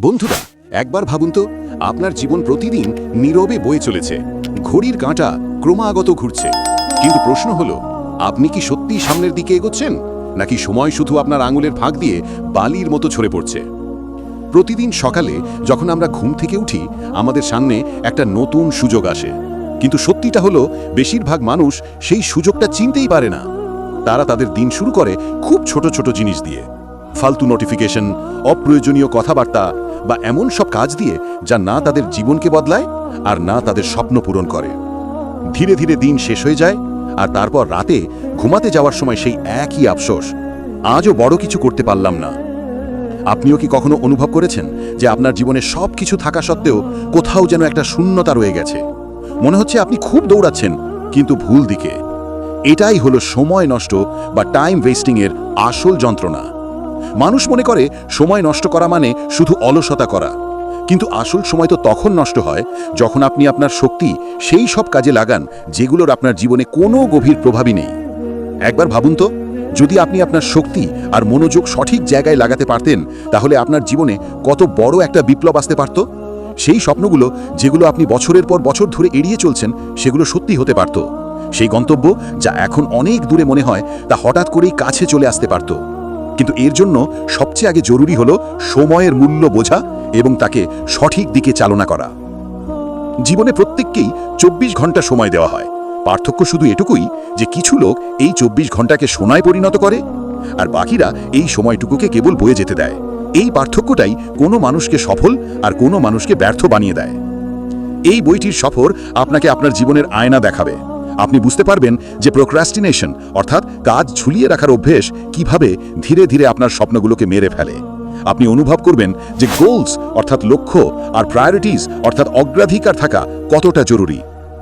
বন্ধুরা, একবার ভাবুন তো, আপনার জীবন প্রতিদিন নীরবে বয়ে চলেছে। ঘড়ির কাঁটা ক্রমাগত ঘুরছে। কিন্তু প্রশ্ন হলো, আপনি কি সত্যি সামনের দিকে এগোচ্ছেন? নাকি সময় শুধু আপনার আঙুলের ফাঁক দিয়ে বালির মতো ঝরে পড়ছে? প্রতিদিন সকালে যখন আমরা ঘুম থেকে উঠি, আমাদের সামনে একটা নতুন সুযোগ আসে। কিন্তু সত্যিটা হলো, বেশিরভাগ মানুষ সেই সুযোগটা চিনতেই পারে না। তারা তাদের দিন শুরু করে খুব ছোট ছোট জিনিস দিয়ে। ফালতু নোটিফিকেশন অপ্রয়োজনীয় কথাবার্তা বা এমন সব কাজ দিয়ে যা না তাদের জীবনকে বদলায় আর না তাদের স্বপ্ন পূরণ করে। ধীরে ধীরে দিন শেষ হয়ে যায় আর তারপর রাতে ঘুমাতে যাওয়ার সময় সেই একই আফসোস, আজও বড় কিছু করতে পারলাম না। আপনিও কি কখনো অনুভব করেছেন যে আপনার জীবনে সব কিছু থাকা সত্ত্বেও কোথাও যেন একটা শূন্যতা রয়ে গেছে? মনে হচ্ছে আপনি খুব দৌড়াচ্ছেন, কিন্তু ভুল দিকে। এটাই হলো সময় নষ্ট বা টাইম ওয়েস্টিংয়ের আসল যন্ত্রণা। মানুষ মনে করে সময় নষ্ট করা মানে শুধু অলসতা করা। কিন্তু আসল সময় তো তখন নষ্ট হয় যখন আপনি আপনার শক্তি সেই সব কাজে লাগান যেগুলোর আপনার জীবনে কোনো গভীর প্রভাবই নেই। একবার ভাবুন তো, যদি আপনি আপনার শক্তি আর মনোযোগ সঠিক জায়গায় লাগাতে পারতেন, তাহলে আপনার জীবনে কত বড় একটা বিপ্লব আসতে পারত। সেই স্বপ্নগুলো যেগুলো আপনি বছরের পর বছর ধরে এড়িয়ে চলছেন, সেগুলো সত্যি হতে পারত। সেই গন্তব্য যা এখন অনেক দূরে মনে হয়, তা হঠাৎ করেই কাছে চলে আসতে পারত। কিন্তু এর জন্য সবচেয়ে আগে জরুরি হলো সময়ের মূল্য বোঝা এবং তাকে সঠিক দিকে চালনা করা। জীবনে প্রত্যেককেই চব্বিশ ঘণ্টা সময় দেওয়া হয়। পার্থক্য শুধু এটুকুই যে কিছু লোক এই চব্বিশ ঘন্টাকে সোনায় পরিণত করে আর বাকিরা এই সময়টুকুকে কেবল বয়ে যেতে দেয়। এই পার্থক্যটাই কোনো মানুষকে সফল আর কোনো মানুষকে ব্যর্থ বানিয়ে দেয়। এই বইটির সফর আপনাকে আপনার জীবনের আয়না দেখাবে। আপনি বুঝতে পারবেন যে প্রোক্রাস্টিনেশন অর্থাৎ কাজ ঝুলিয়ে রাখার অভ্যেস কীভাবে ধীরে ধীরে আপনার স্বপ্নগুলোকে মেরে ফেলে। আপনি অনুভব করবেন যে গোলস অর্থাৎ লক্ষ্য, আর প্রায়োরিটিস অর্থাৎ অগ্রাধিকার থাকা কতটা জরুরি।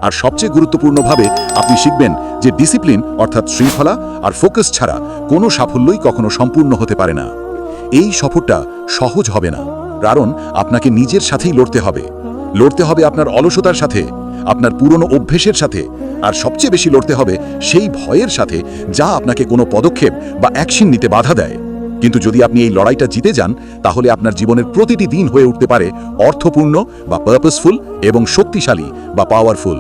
আর সবচেয়ে গুরুত্বপূর্ণভাবে আপনি শিখবেন যে ডিসিপ্লিন অর্থাৎ শৃঙ্খলা, আর ফোকাস ছাড়া কোনো সাফল্যই কখনো সম্পূর্ণ হতে পারে না। এই সফরটা সহজ হবে না, কারণ আপনাকে নিজের সাথেই লড়তে হবে। লড়তে হবে আপনার অলসতার সাথে আপনার পুরনো অভ্যেসের সাথে, আর সবচেয়ে বেশি লড়তে হবে সেই ভয়ের সাথে, যা আপনাকে কোনো পদক্ষেপ বা অ্যাকশন নিতে বাধা দেয়। কিন্তু যদি আপনি এই লড়াইটা জিতে যান, তাহলে আপনার জীবনের প্রতিটি দিন হয়ে উঠতে পারে অর্থপূর্ণ বা পারপাসফুল এবং শক্তিশালী বা পাওয়ারফুল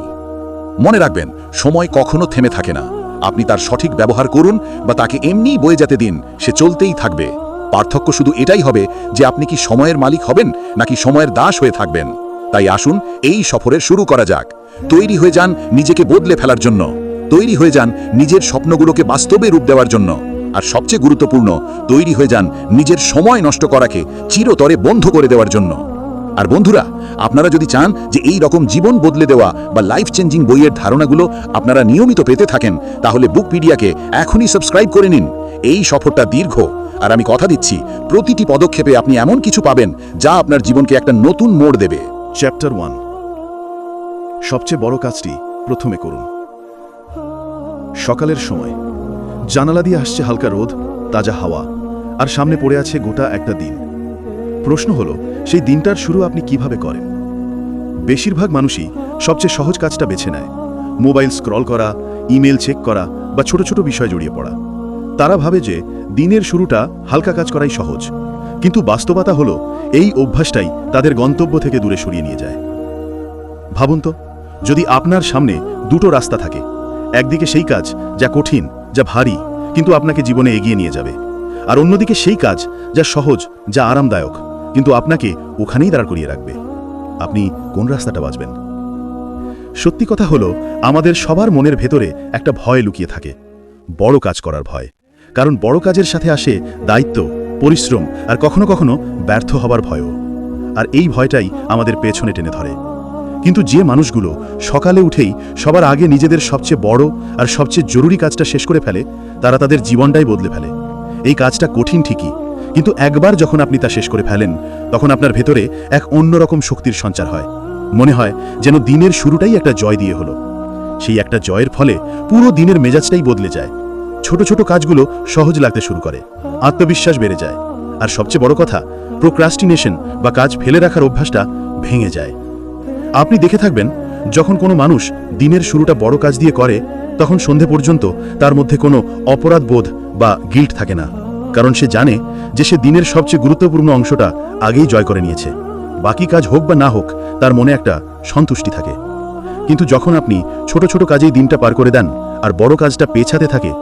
মনে রাখবেন, সময় কখনো থেমে থাকে না। আপনি তার সঠিক ব্যবহার করুন বা তাকে এমনিই বয়ে যেতে দিন, সে চলতেই থাকবে। পার্থক্য শুধু এটাই হবে যে আপনি কি সময়ের মালিক হবেন নাকি সময়ের দাস হয়ে থাকবেন। তাই আসুন, এই সফরের শুরু করা যাক। তৈরি হয়ে যান নিজেকে বদলে ফেলার জন্য। তৈরি হয়ে যান নিজের স্বপ্নগুলোকে বাস্তবে রূপ দেওয়ার জন্য। আর সবচেয়ে গুরুত্বপূর্ণ, তৈরি হয়ে যান নিজের সময় নষ্ট করাকে চিরতরে বন্ধ করে দেওয়ার জন্য। আর বন্ধুরা, আপনারা যদি চান যে এই রকম জীবন বদলে দেওয়া বা লাইফ চেঞ্জিং বইয়ের ধারণাগুলো আপনারা নিয়মিত পেতে থাকেন, তাহলে বুকপিডিয়াকে এখনই সাবস্ক্রাইব করে নিন। এই সফরটা দীর্ঘ। আর আমি কথা দিচ্ছি, প্রতিটি পদক্ষেপে আপনি এমন কিছু পাবেন যা আপনার জীবনকে একটা নতুন মোড় দেবে। চ্যাপ্টার ওয়ান সবচেয়ে বড় কাজটি প্রথমে করুন। সকালের সময়। জানালা দিয়ে আসছে হালকা রোদ, তাজা হাওয়া, আর সামনে পড়ে আছে গোটা একটা দিন। প্রশ্ন হলো, সেই দিনটার শুরু আপনি কীভাবে করেন? বেশিরভাগ মানুষই সবচেয়ে সহজ কাজটা বেছে নেয়। মোবাইল স্ক্রল করা, ইমেল চেক করা, বা ছোট ছোট বিষয় জড়িয়ে পড়া। তারা ভাবে যে দিনের শুরুটা হালকা কাজ করাই সহজ। কিন্তু বাস্তবতা হলো, এই অভ্যাসটাই তাদের গন্তব্য থেকে দূরে সরিয়ে নিয়ে যায়। ভাবুন তো, যদি আপনার সামনে দুটো রাস্তা থাকে, একদিকে সেই কাজ যা কঠিন, যা ভারী, কিন্তু আপনাকে জীবনে এগিয়ে নিয়ে যাবে, আর অন্যদিকে সেই কাজ যা সহজ, যা আরামদায়ক, কিন্তু আপনাকে ওখানেই দাঁড় করিয়ে রাখবে। আপনি কোন রাস্তাটা বাঁচবেন? সত্যি কথা হলো, আমাদের সবার মনের ভেতরে একটা ভয় লুকিয়ে থাকে, বড় কাজ করার ভয়। কারণ বড় কাজের সাথে আসে দায়িত্ব পরিশ্রম আর কখনো কখনো ব্যর্থ হবার ভয়ও। আর এই ভয়টাই আমাদের পেছনে টেনে ধরে। কিন্তু যে মানুষগুলো সকালে উঠেই সবার আগে নিজেদের সবচেয়ে বড় আর সবচেয়ে জরুরি কাজটা শেষ করে ফেলে, তারা তাদের জীবনটাই বদলে ফেলে। এই কাজটা কঠিন ঠিকই, কিন্তু একবার যখন আপনি তা শেষ করে ফেলেন, তখন আপনার ভেতরে এক অন্যরকম শক্তির সঞ্চার হয়। মনে হয় যেন দিনের শুরুটাই একটা জয় দিয়ে হলো। সেই একটা জয়ের ফলে পুরো দিনের মেজাজটাই বদলে যায়। ছোট ছোট কাজগুলো সহজ লাগতে শুরু করে। আত্মবিশ্বাস বেড়ে যায়। আর সবচেয়ে বড় কথা প্রোক্রাস্টিনেশন বা কাজ ফেলে রাখার অভ্যাসটা ভেঙে যায়। আপনি দেখে থাকবেন, যখন কোনো মানুষ দিনের শুরুটা বড় কাজ দিয়ে করে, তখন সন্ধে পর্যন্ত তার মধ্যে কোনো অপরাধ বোধ বা গিল্ট থাকে না। কারণ সে জানে যে সে দিনের সবচেয়ে গুরুত্বপূর্ণ অংশটা আগেই জয় করে নিয়েছে। বাকি কাজ হোক বা না হোক, তার মনে একটা সন্তুষ্টি থাকে। কিন্তু যখন আপনি ছোট ছোট কাজেই দিনটা পার করে দেন, আর বড় কাজটা পেছাতে থাকে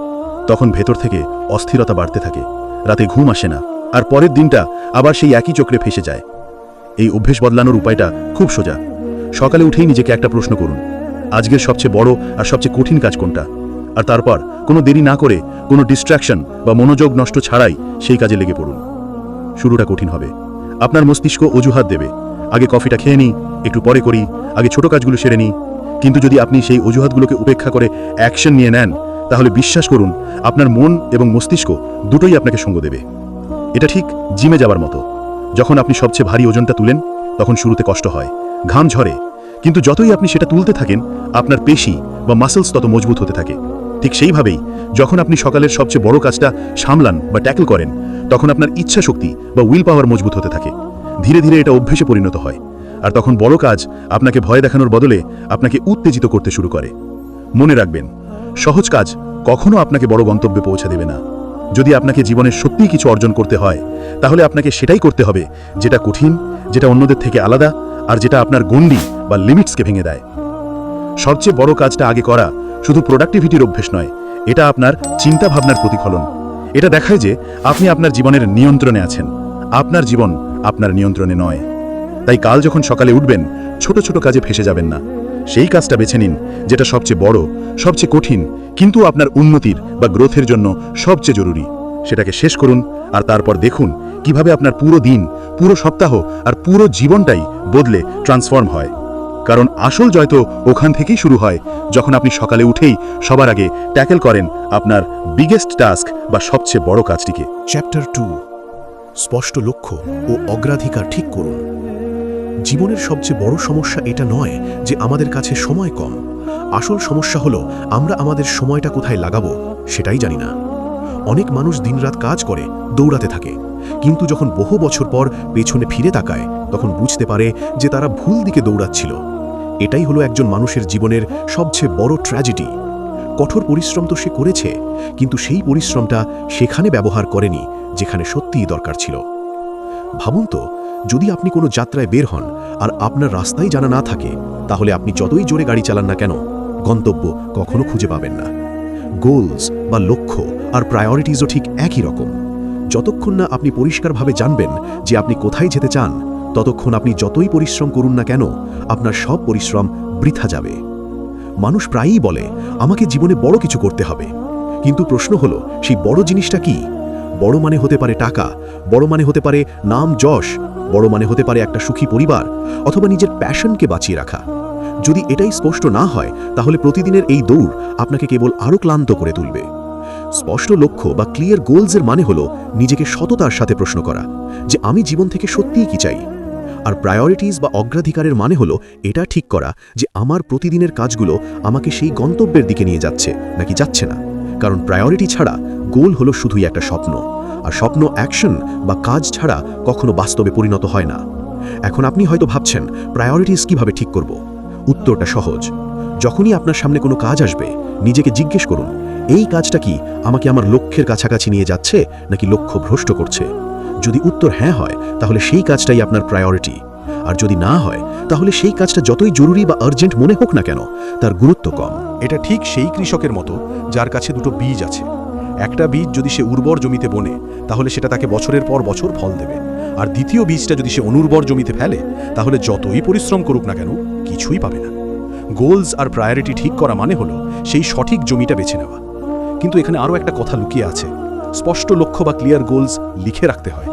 তখন ভেতর থেকে অস্থিরতা বাড়তে থাকে। রাতে ঘুম আসে না, আর পরের দিনটা আবার সেই একই চক্রে ফেসে যায়। এই অভ্যেস বদলানোর উপায়টা খুব সোজা। সকালে উঠেই নিজেকে একটা প্রশ্ন করুন, আজকের সবচেয়ে বড় আর সবচেয়ে কঠিন কাজ কোনটা? আর তারপর কোনো দেরি না করে কোনো ডিস্ট্র্যাকশন বা মনোযোগ নষ্ট ছাড়াই সেই কাজে লেগে পড়ুন। শুরুটা কঠিন হবে। আপনার মস্তিষ্ক অজুহাত দেবে। আগে কফিটা খেয়ে নিই, একটু পরে করি, আগে ছোট কাজগুলো সেরে নিই। কিন্তু যদি আপনি সেই অজুহাতগুলোকে উপেক্ষা করে অ্যাকশন নিয়ে নেন তাহলে বিশ্বাস করুন, আপনার মন এবং মস্তিষ্ক দুটোই আপনাকে সঙ্গ দেবে। এটা ঠিক জিমে যাবার মতো। যখন আপনি সবচেয়ে ভারী ওজনটা তুলেন, তখন শুরুতে কষ্ট হয়, ঘাম ঝরে। কিন্তু যতই আপনি সেটা তুলতে থাকেন, আপনার পেশি বা মাসেলস তত মজবুত হতে থাকে। ঠিক সেইভাবেই যখন আপনি সকালের সবচেয়ে বড় কাজটা সামলান বা ট্যাকল করেন, তখন আপনার ইচ্ছা শক্তি বা উইল পাওয়ার মজবুত হতে থাকে। ধীরে ধীরে এটা অভ্যেসে পরিণত হয়। আর তখন বড় কাজ আপনাকে ভয় দেখানোর বদলে আপনাকে উত্তেজিত করতে শুরু করে। মনে রাখবেন সহজ কাজ, কখনো আপনাকে বড় গন্তব্যে পৌঁছে দেবে না। যদি আপনাকে জীবনের সত্যিই কিছু অর্জন করতে হয়, তাহলে আপনাকে সেটাই করতে হবে, যেটা কঠিন, যেটা অন্যদের থেকে আলাদা, আর যেটা আপনার গণ্ডি বা লিমিটসকে ভেঙে দেয়। সবচেয়ে বড় কাজটা আগে করা শুধু প্রোডাক্টিভিটির অভ্যেস নয়, এটা আপনার চিন্তা ভাবনার প্রতিফলন। এটা দেখায় যে আপনি আপনার জীবনের নিয়ন্ত্রণে আছেন। আপনার জীবন আপনার নিয়ন্ত্রণে নয়। তাই কাল যখন সকালে উঠবেন, ছোট ছোট কাজে ফেসে যাবেন না। সেই কাজটা বেছে নিন, যেটা সবচেয়ে বড়, সবচেয়ে কঠিন, কিন্তু আপনার উন্নতির বা গ্রোথের জন্য সবচেয়ে জরুরি। সেটাকে শেষ করুন আর তারপর দেখুন কীভাবে আপনার পুরো দিন, পুরো সপ্তাহ আর পুরো জীবনটাই বদলে ট্রান্সফর্ম হয়। কারণ আসল জয় তো ওখান থেকেই শুরু হয়, যখন আপনি সকালে উঠেই সবার আগে ট্যাকেল করেন আপনার বিগেস্ট টাস্ক বা সবচেয়ে বড় কাজটিকে। চ্যাপ্টার টু স্পষ্ট লক্ষ্য ও অগ্রাধিকার ঠিক করুন। জীবনের সবচেয়ে বড় সমস্যা এটা নয় যে আমাদের কাছে সময় কম। আসল সমস্যা হলো, আমরা আমাদের সময়টা কোথায় লাগাবো, সেটাই জানি না। অনেক মানুষ দিনরাত কাজ করে, দৌড়াতে থাকে। কিন্তু যখন বহু বছর পর পেছনে ফিরে তাকায়, তখন বুঝতে পারে যে তারা ভুল দিকে দৌড়াচ্ছিল। এটাই হলো একজন মানুষের জীবনের সবচেয়ে বড় ট্র্যাজেডি কঠোর পরিশ্রম তো সে করেছে, কিন্তু সেই পরিশ্রমটা সেখানে ব্যবহার করেনি, যেখানে সত্যিই দরকার ছিল। ভাবুন তো, যদি আপনি কোনো যাত্রায় বের হন আর আপনার রাস্তাই জানা না থাকে, তাহলে আপনি যতই জোরে গাড়ি চালান না কেন, গন্তব্য কখনো খুঁজে পাবেন না। গোলস বা লক্ষ্য আর প্রায়োরিটিজও ঠিক একই রকম। যতক্ষণ না আপনি পরিষ্কারভাবে জানবেন যে আপনি কোথায় যেতে চান, ততক্ষণ আপনি যতই পরিশ্রম করুন না কেন, আপনার সব পরিশ্রম বৃথা যাবে। মানুষ প্রায়ই বলে, আমাকে জীবনে বড় কিছু করতে হবে। কিন্তু প্রশ্ন হলো, সেই বড় জিনিসটা কি? বড় মানে হতে পারে টাকা, বড় মানে হতে পারে নাম যশ, বড় মানে হতে পারে একটা সুখী পরিবার, অথবা নিজের প্যাশনকে বাঁচিয়ে রাখা। যদি এটাই স্পষ্ট না হয়, তাহলে প্রতিদিনের এই দৌড় আপনাকে কেবল আরও ক্লান্ত করে তুলবে। স্পষ্ট লক্ষ্য বা ক্লিয়ার গোলসের মানে হলো নিজেকে সততার সাথে প্রশ্ন করা, যে আমি জীবন থেকে সত্যিই কি চাই? আর প্রায়োরিটিজ বা অগ্রাধিকারের মানে হলো এটা ঠিক করা, যে আমার প্রতিদিনের কাজগুলো আমাকে সেই গন্তব্যের দিকে নিয়ে যাচ্ছে, নাকি যাচ্ছে না। কারণ প্রায়োরিটি ছাড়া গোল হলো শুধুই একটা স্বপ্ন, আর স্বপ্ন অ্যাকশন বা কাজ ছাড়া কখনো বাস্তবে পরিণত হয় না। এখন আপনি হয়তো ভাবছেন প্রায়োরিটিস কীভাবে ঠিক করব? উত্তরটা সহজ। যখনই আপনার সামনে কোনো কাজ আসবে, নিজেকে জিজ্ঞেস করুন, এই কাজটা কি আমাকে আমার লক্ষ্যের কাছাকাছি নিয়ে যাচ্ছে, নাকি লক্ষ্য ভ্রষ্ট করছে? যদি উত্তর হ্যাঁ হয়, তাহলে সেই কাজটাই আপনার প্রায়োরিটি আর যদি না হয়, তাহলে সেই কাজটা যতই জরুরি বা আর্জেন্ট মনে হোক না কেন, তার গুরুত্ব কম। এটা ঠিক সেই কৃষকের মতো, যার কাছে দুটো বীজ আছে। একটা বীজ যদি সে উর্বর জমিতে বনে, তাহলে সেটা তাকে বছরের পর বছর ফল দেবে। আর দ্বিতীয় বীজটা যদি সে অনুর্বর জমিতে ফেলে, তাহলে যতই পরিশ্রম করুক না কেন, কিছুই পাবে না। গোলস আর প্রায়োরিটি ঠিক করা মানে হলো, সেই সঠিক জমিটা বেছে নেওয়া। কিন্তু এখানে আরও একটা কথা লুকিয়ে আছে। স্পষ্ট লক্ষ্য বা ক্লিয়ার গোলস লিখে রাখতে হয়।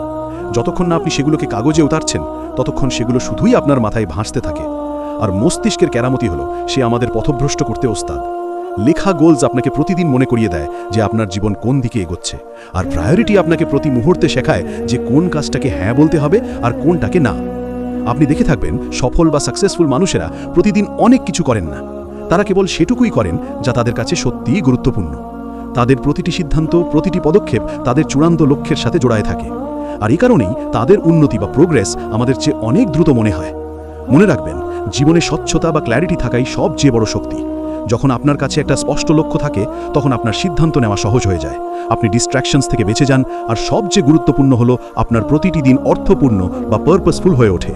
যতক্ষণ না আপনি সেগুলোকে কাগজে উতারছেন, ততক্ষণ সেগুলো শুধুই আপনার মাথায় ভাসতে থাকে। আর মস্তিষ্কের কেরামতি হলো, সে আমাদের পথভ্রষ্ট করতে ওস্তাদ। লেখা গোলস আপনাকে প্রতিদিন মনে করিয়ে দেয় যে আপনার জীবন কোন দিকে এগোচ্ছে। আর প্রায়োরিটি আপনাকে প্রতি মুহূর্তে শেখায় যে কোন কাজটাকে হ্যাঁ বলতে হবে আর কোনটাকে না। আপনি দেখে থাকবেন, সফল বা সাকসেসফুল মানুষেরা প্রতিদিন অনেক কিছু করেন না। তারা কেবল সেটুকুই করেন যা তাদের কাছে সত্যিই গুরুত্বপূর্ণ। তাদের প্রতিটি সিদ্ধান্ত, প্রতিটি পদক্ষেপ তাদের চূড়ান্ত লক্ষ্যের সাথে জোড়ায় থাকে। আর এই কারণেই তাদের উন্নতি বা প্রোগ্রেস আমাদের চেয়ে অনেক দ্রুত মনে হয়। মনে রাখবেন, জীবনে স্বচ্ছতা বা ক্ল্যারিটি থাকাই সবচেয়ে বড় শক্তি। যখন আপনার কাছে একটা স্পষ্ট লক্ষ্য থাকে, তখন আপনার সিদ্ধান্ত নেওয়া সহজ হয়ে যায়। আপনি ডিস্ট্র্যাকশনস থেকে বেঁচে যান, আর সবচেয়ে গুরুত্বপূর্ণ হলো আপনার প্রতিটি দিন অর্থপূর্ণ বা পারপাসফুল হয়ে ওঠে।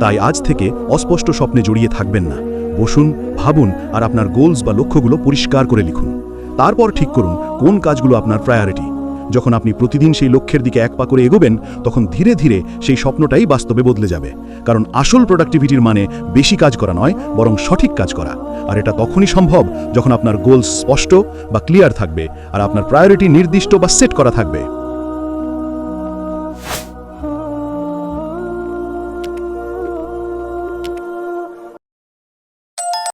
তাই আজ থেকে অস্পষ্ট স্বপ্নে জড়িয়ে থাকবেন না। বসুন, ভাবুন, আর আপনার গোলস বা লক্ষ্যগুলো পরিষ্কার করে লিখুন। তারপর ঠিক করুন কোন কাজগুলো আপনার প্রায়োরিটি যখন আপনি প্রতিদিন সেই লক্ষ্যের দিকে এক পা করে এগোবেন, তখন ধীরে ধীরে সেই স্বপ্নটাই বাস্তবে বদলে যাবে। কারণ আসল প্রোডাক্টিভিটির মানে বেশি কাজ করা নয়, বরং সঠিক কাজ করা। আর এটা তখনই সম্ভব যখন আপনার গোল স্পষ্ট বা ক্লিয়ার থাকবে, আর আপনার প্রায়োরিটি নির্দিষ্ট বা সেট করা থাকবে।